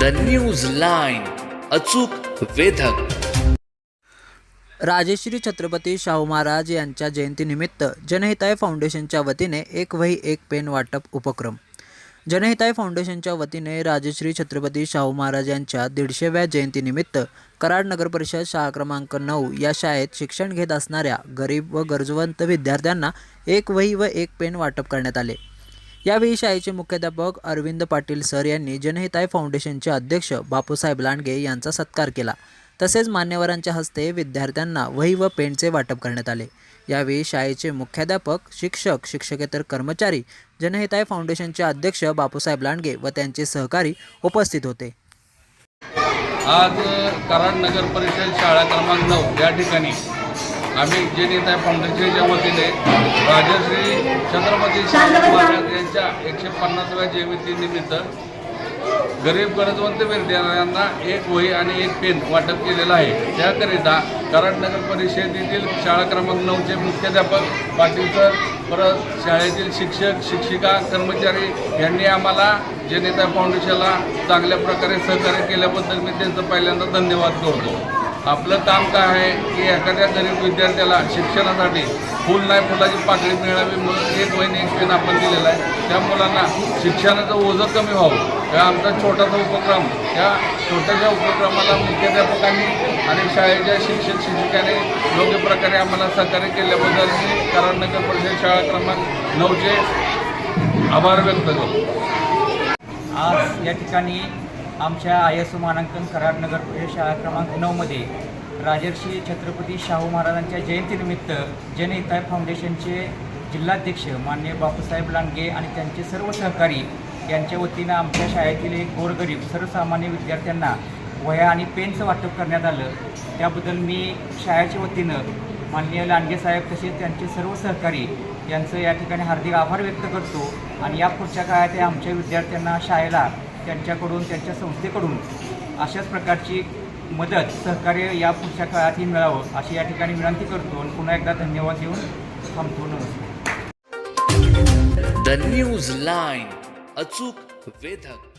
The news line अचूक वेधक. राजश्री छत्रपती शाहू महाराज यांच्या जयंतीनिमित्त जनहिताय फाउंडेशनच्या वतीने एक वही एक पेन वाटप उपक्रम. जनहिताय फाउंडेशनच्या वतीने राजश्री छत्रपती शाहू महाराज यांच्या दीडशेव्या जयंतीनिमित्त कराड नगर परिषद शाळा क्रमांक नऊ या शाळेत शिक्षण घेत असणाऱ्या गरीब व गरजवंत विद्यार्थ्यांना एक वही व एक पेन वाटप करण्यात आले. यावेळी शाळेचे मुख्याध्यापक अरविंद पाटील सर यांनी जनहिताय फाउंडेशनचे अध्यक्ष बापूसाहेब लांडगे यांचा सत्कार केला. तसेच मान्यवरांच्या हस्ते विद्यार्थ्यांना वही व पेनचे वाटप करण्यात आले. यावेळी शाळेचे मुख्याध्यापक शिक्षक शिक्षकेतर कर्मचारी जनहिताय फाउंडेशनचे अध्यक्ष बापूसाहेब लांडगे व त्यांचे सहकारी उपस्थित होते. आज कराड नगर परिषद शाळा क्रमांक नऊ या ठिकाणी आम्ही जे नेता फाउंडेशनच्या वतीने राजश्री छत्रपती शाहू महाराज यांच्या एकशे पन्नासाव्या जयंतीनिमित्त गरीब गरजवंत विद्यार्थ्यांना एक वही आणि एक पेन वाटप केलेलं आहे. त्याकरिता कराड नगर परिषदेतील शाळा क्रमांक नऊचे मुख्याध्यापक पाटील सर परत शाळेतील शिक्षक शिक्षिका कर्मचारी यांनी आम्हाला जे नेता फाउंडेशनला चांगल्या प्रकारे सहकार्य केल्याबद्दल मी त्यांचं पहिल्यांदा धन्यवाद करतो. आपलं काम काय आहे की एखाद्या गरीब विद्यार्थ्याला शिक्षणासाठी फुल नाही फुलाची पातळी मिळावी म्हणून एक महिने एक पेन आपण दिलेला आहे. त्या मुलांना शिक्षणाचं ओझं कमी व्हावं. या आमचा छोटासा उपक्रम त्या छोट्याशा उपक्रमाला मुख्याध्यापकांनी आणि शाळेच्या शिक्षक शिक्षिकाने योग्य प्रकारे आम्हाला सहकार्य केल्याबद्दल मी कराड नगर परिषद शाळा क्रमांक नऊचे आभार व्यक्त करतो. आज या ठिकाणी आमच्या आय एस ओ मानांकन कराड नगर शाळा क्रमांक नऊमध्ये राजर्षी छत्रपती शाहू महाराजांच्या जयंतीनिमित्त जनहिताय फाउंडेशनचे जिल्हाध्यक्ष मान्य बापूसाहेब लांडगे आणि त्यांचे सर्व सहकारी यांच्या वतीनं आमच्या शाळेतील एक गोरगरीब सर्वसामान्य विद्यार्थ्यांना वह्या आणि पेनचं वाटप करण्यात आलं. त्याबद्दल मी शाळेच्या वतीनं माननीय लांडगे साहेब तसेच त्यांचे सर्व सहकारी यांचं या ठिकाणी हार्दिक आभार व्यक्त करतो आणि या पुढच्या काळात आमच्या विद्यार्थ्यांना शाळेला त्यांच्याकडून त्यांच्या संस्थेकडून अशाच प्रकारची मदत सहकार्य या पुढच्या काळातही मिळावं अशी या ठिकाणी विनंती करतो आणि पुन्हा एकदा धन्यवाद देऊन थांबतो. नमस्कार. द न्यूज लाईन अचूक वेधक.